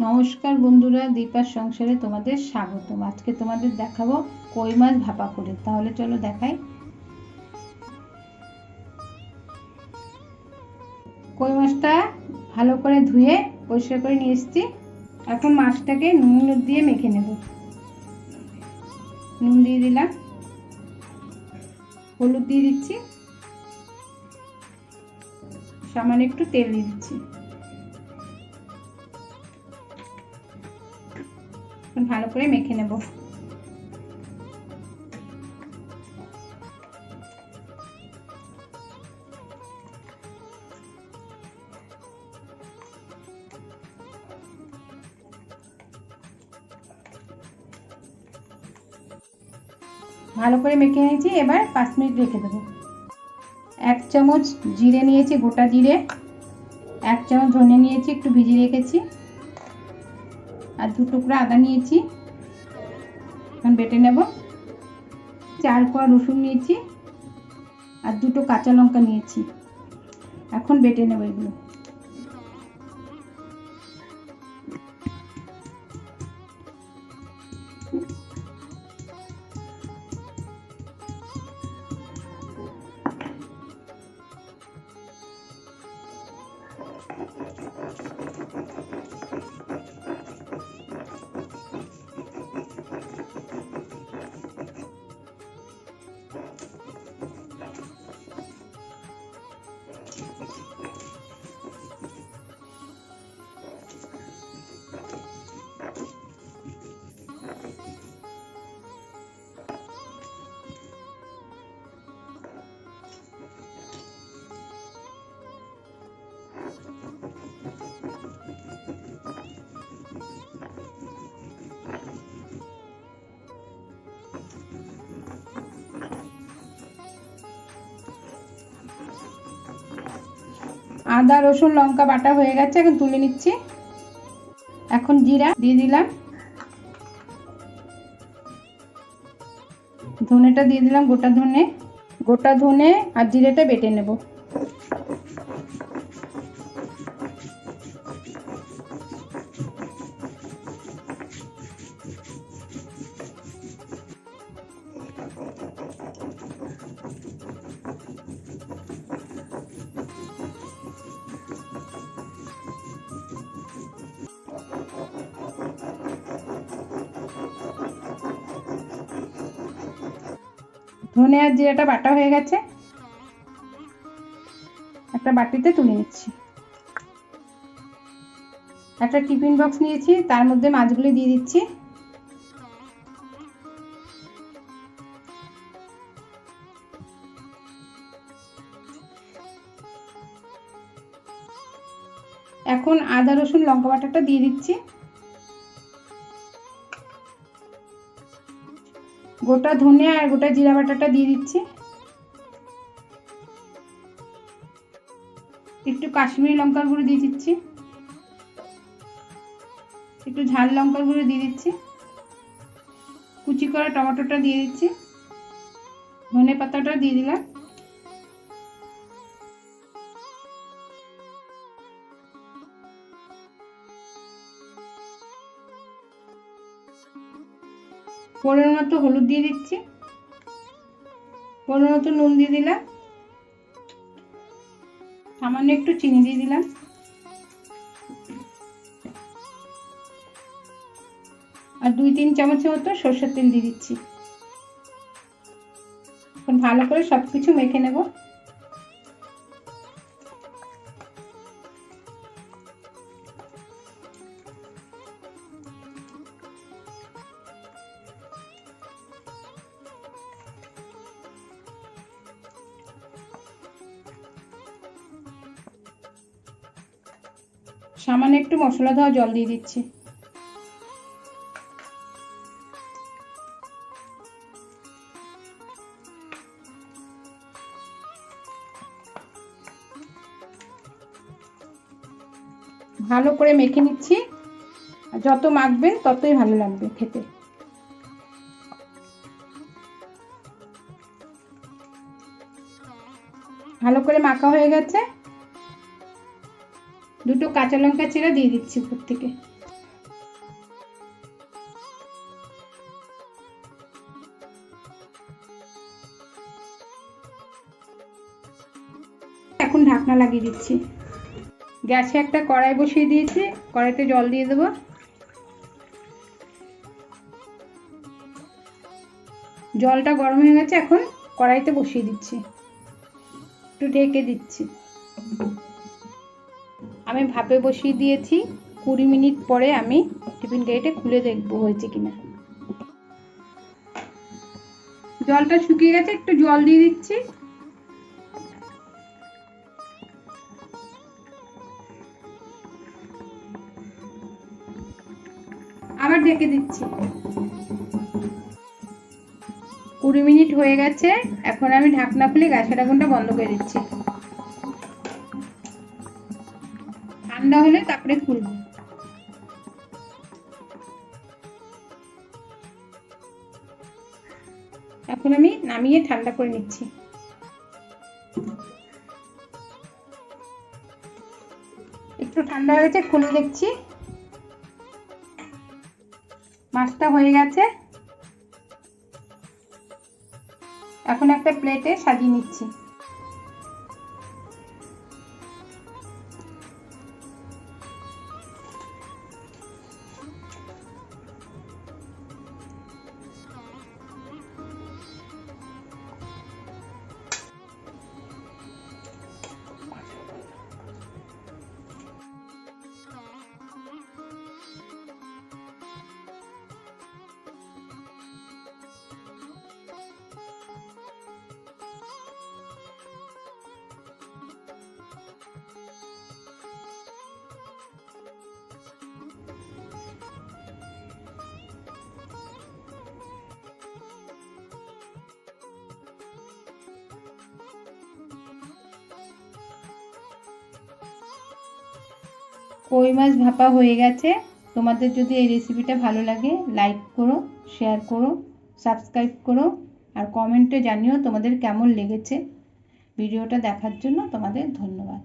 নমস্কার বন্ধুরা, দীপার সংসারে তোমাদের স্বাগতম। আজকে তোমাদের দেখাবো কই মাছ ভাপা করে। তাহলে চলো দেখাই। কই মাছটা ভালো করে ধুয়ে পরিষ্কার করে নিয়ে এসেছি। এখন মাছটাকে নুন দিয়ে মেখে নেব। নুন দিয়ে দিলাম। হলুদ দিয়ে দিচ্ছি। সামান্য একটু তেল দিয়ে দিচ্ছি। ভালো করে মেখে নেব। ভালো করে মেখে নিয়েছি, এবার পাঁচ মিনিট রেখে দেবো। এক চামচ জিরে নিয়েছি, গোটা জিরে। এক চামচ ধনে নিয়েছি, একটু ভিজিয়ে রেখেছি। আর দু টুকরা আদা নিয়েছি। এখন বেটে নেব। চার কোয়া রসুন নিয়েছি আর দুটো কাঁচা লঙ্কা নিয়েছি। এখন বেটে নেব এগুলো। আদা, রসুন, লঙ্কা বাটা হয়ে গেছে, এখন তুলে নিচ্ছি। এখন জিরা দিয়ে দিলাম। ধনেটা দিয়ে দিলাম গোটা ধনে। গোটা ধনে আর জিরেটা বেটে নেব। ধনে আর জিরাটা বাটা হয়ে গেছে। একটা বাটিতে তুলে নিচ্ছি। একটা টিফিন বক্স নিয়েছি, তার মধ্যে মাছগুলি দিয়ে দিচ্ছি। এখন আদা, রসুন, লঙ্কা বাটাটা দিয়ে দিচ্ছি। গোটা ধনে আর গোটা জিরা বাটাটা দিয়ে দিচ্ছি। একটু কাশ্মীরি লঙ্কার গুঁড়ো দিয়ে দিচ্ছি। একটু ঝাল লঙ্কার গুঁড়ো দিয়ে দিচ্ছি। কুচি করা টমেটোটা দিয়ে দিচ্ছি। ধনে পাতাটা দিয়ে দিলাম। পনেরো মতো হলুদ দিয়ে দিচ্ছি। পনেরো মতো নুন দিয়ে দিলাম। সামান্য একটু চিনি দিয়ে দিলাম। আর দুই তিন চামচের মতো সর্ষের তেল দিয়ে দিচ্ছি। ভালো করে সবকিছু মেখে নেব। সামান্য একটু মশলা দেওয়া জল দিয়ে দিচ্ছি। ভালো করে মেখে নিচ্ছি। যত মাখবেন ততই ভালো লাগবে খেতে। ভালো করে মাখা হয়ে গেছে। দুটো কাঁচা লঙ্কা চেরা দিয়ে দিচ্ছি উপর থেকে। এখন ঢাকনা লাগিয়ে দিচ্ছি। গ্যাসে একটা কড়াই বসিয়ে দিয়েছি, কড়াইতে জল দিয়ে দেবো। জলটা গরম হয়ে গেছে, এখন কড়াইতে বসিয়ে দিচ্ছি। একটু ঢেকে দিচ্ছি। আমি ভাপে বসিয়ে দিয়েছি। কুড়ি মিনিট পরে আমি টিফিন কেটে খুলে দেখব হয়েছে কিনা। জলটা শুকিয়ে গেছে, একটু জল দিয়ে দিচ্ছি। আবার ঢেকে দিচ্ছি। কুড়ি মিনিট হয়ে গেছে, এখন আমি ঢাকনা খুলে গ্যাসের আগুনটা বন্ধ করে দিচ্ছি। ঠান্ডা হলে তারপরে খুলবো। এখন আমি নামিয়ে ঠান্ডা করে নিচ্ছি। একটু ঠান্ডা হয়ে গেছে খুলে দেখছি। মাছটা হয়ে গেছে। এখন একটা প্লেটে সাজিয়ে নিচ্ছি। কই মাছ ভাপা হয়ে গেছে। তোমাদের যদি এই রেসিপিটা ভালো লাগে লাইক করো শেয়ার করো সাবস্ক্রাইব করো, আর কমেন্টে জানিও তোমাদের কেমন লেগেছে। ভিডিওটা দেখার জন্য তোমাদের ধন্যবাদ।